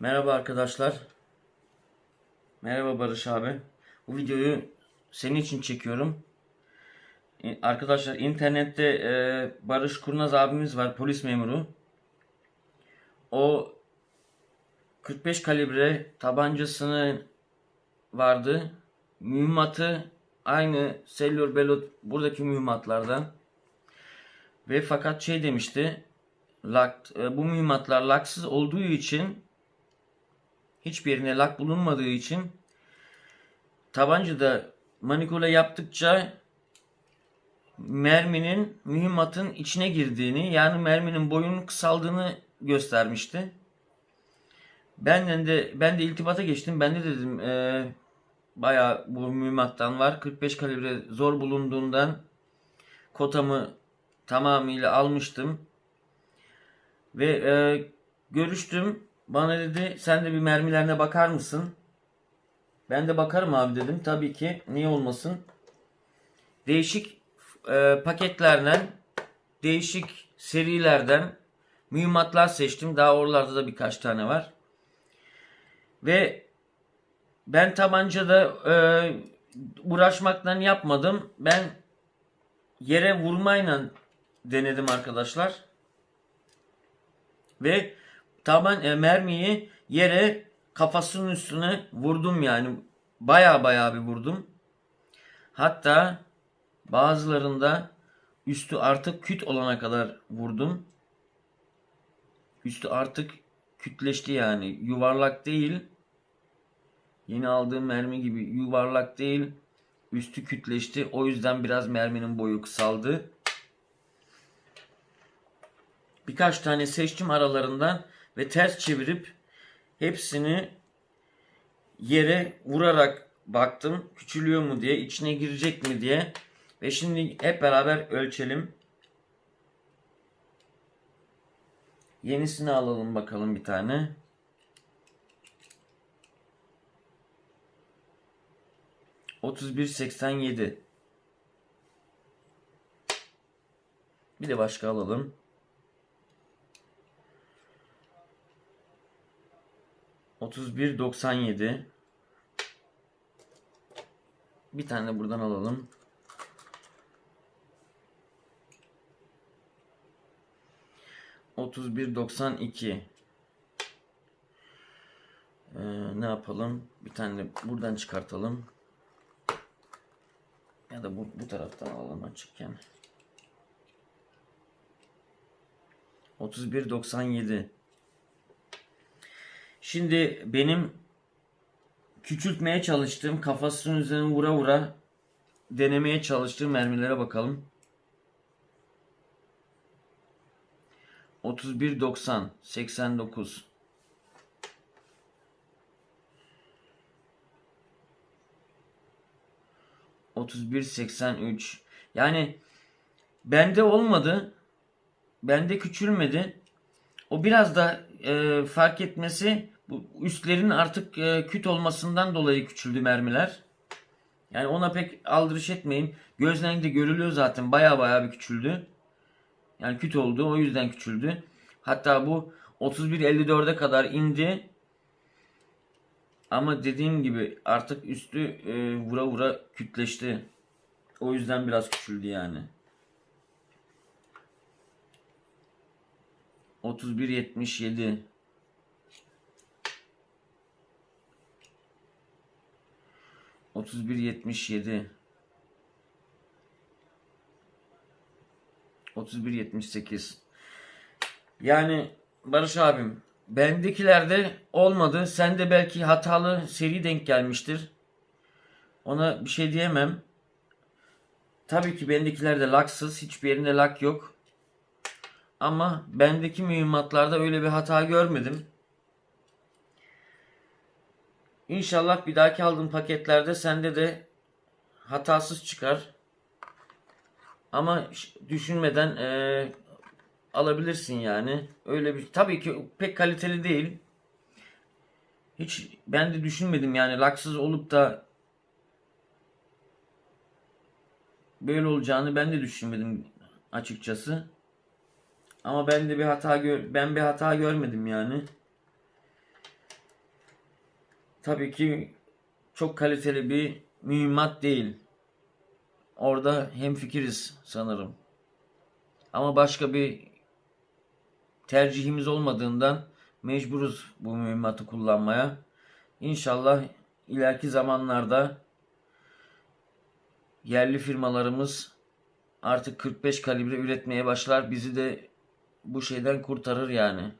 Merhaba arkadaşlar. Merhaba Barış abi. Bu videoyu senin için çekiyorum. Arkadaşlar internette e, Barış Kurnaz abimiz var polis memuru. O 45 kalibre tabancasını vardı. Mühimmatı aynı Cellular Belot buradaki mühimmatlardan. Ve fakat şey demişti. Lak, e, bu mühimmatlar laksız olduğu için hiçbir yerine lak bulunmadığı için tabancada maniküle yaptıkça merminin mühimmatın içine girdiğini yani merminin boyunun kısaldığını göstermişti. Benden de ben de iltibata geçtim. Ben de dedim e, bayağı bu mühimmattan var. 45 kalibre zor bulunduğundan kotamı tamamıyla almıştım. Ve e, görüştüm. Bana dedi sen de bir mermilerine bakar mısın? Ben de bakarım abi dedim. Tabii ki niye olmasın. Değişik e, paketlerden, değişik serilerden mühimmatlar seçtim. Daha oralarda da birkaç tane var. Ve ben tabancada e, uğraşmaktan yapmadım. Ben yere vurmayla denedim arkadaşlar. Ve taban e, mermiyi yere kafasının üstüne vurdum yani. Baya baya bir vurdum. Hatta bazılarında üstü artık küt olana kadar vurdum. Üstü artık kütleşti yani. Yuvarlak değil. Yeni aldığım mermi gibi yuvarlak değil. Üstü kütleşti. O yüzden biraz merminin boyu kısaldı. Birkaç tane seçtim aralarından ve ters çevirip hepsini yere vurarak baktım. Küçülüyor mu diye, içine girecek mi diye. Ve şimdi hep beraber ölçelim. Yenisini alalım bakalım bir tane. Otuz bir seksen yedi. Bir de başka alalım. Otuz bir doksan yedi. Bir tane de buradan alalım. Otuz bir doksan iki. Ee, ne yapalım? Bir tane de buradan çıkartalım. Ya da bu, bu taraftan alalım açıkken. 31.97 Şimdi benim küçültmeye çalıştığım kafasının üzerine vura vura denemeye çalıştığım mermilere bakalım. 31.90 89 31.83 Yani bende olmadı. Bende küçülmedi. O biraz da e, fark etmesi bu üstlerin artık e, küt olmasından dolayı küçüldü mermiler. Yani ona pek aldırış etmeyin. Gözden de görülüyor zaten. Baya baya bir küçüldü. Yani küt oldu. O yüzden küçüldü. Hatta bu 31.54'e kadar indi. Ama dediğim gibi artık üstü e, vura vura kütleşti. O yüzden biraz küçüldü yani. 31.77 31.77 31.78 Yani Barış abim bendekilerde olmadı. Sende belki hatalı seri denk gelmiştir. Ona bir şey diyemem. Tabii ki bendekilerde laksız. Hiçbir yerinde lak yok. Ama bendeki mühimmatlarda öyle bir hata görmedim. İnşallah bir dahaki aldığım paketlerde sende de hatasız çıkar. Ama düşünmeden eee, alabilirsin yani. Öyle bir tabii ki pek kaliteli değil. Hiç ben de düşünmedim yani laksız olup da böyle olacağını ben de düşünmedim açıkçası. Ama ben de bir hata gör ben bir hata görmedim yani. tabii ki çok kaliteli bir mühimmat değil. Orada hemfikiriz sanırım. Ama başka bir tercihimiz olmadığından mecburuz bu mühimmatı kullanmaya. İnşallah ileriki zamanlarda yerli firmalarımız artık 45 kalibre üretmeye başlar. Bizi de bu şeyden kurtarır yani.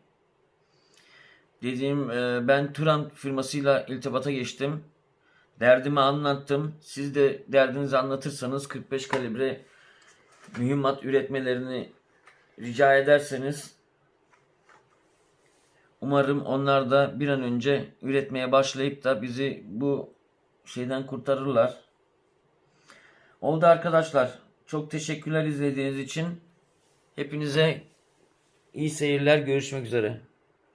Dediğim e, ben Turan firmasıyla iltibata geçtim. Derdimi anlattım. Siz de derdinizi anlatırsanız 45 kalibre mühimmat üretmelerini rica ederseniz umarım onlar da bir an önce üretmeye başlayıp da bizi bu şeyden kurtarırlar. Oldu arkadaşlar. Çok teşekkürler izlediğiniz için. Hepinize iyi seyirler. Görüşmek üzere.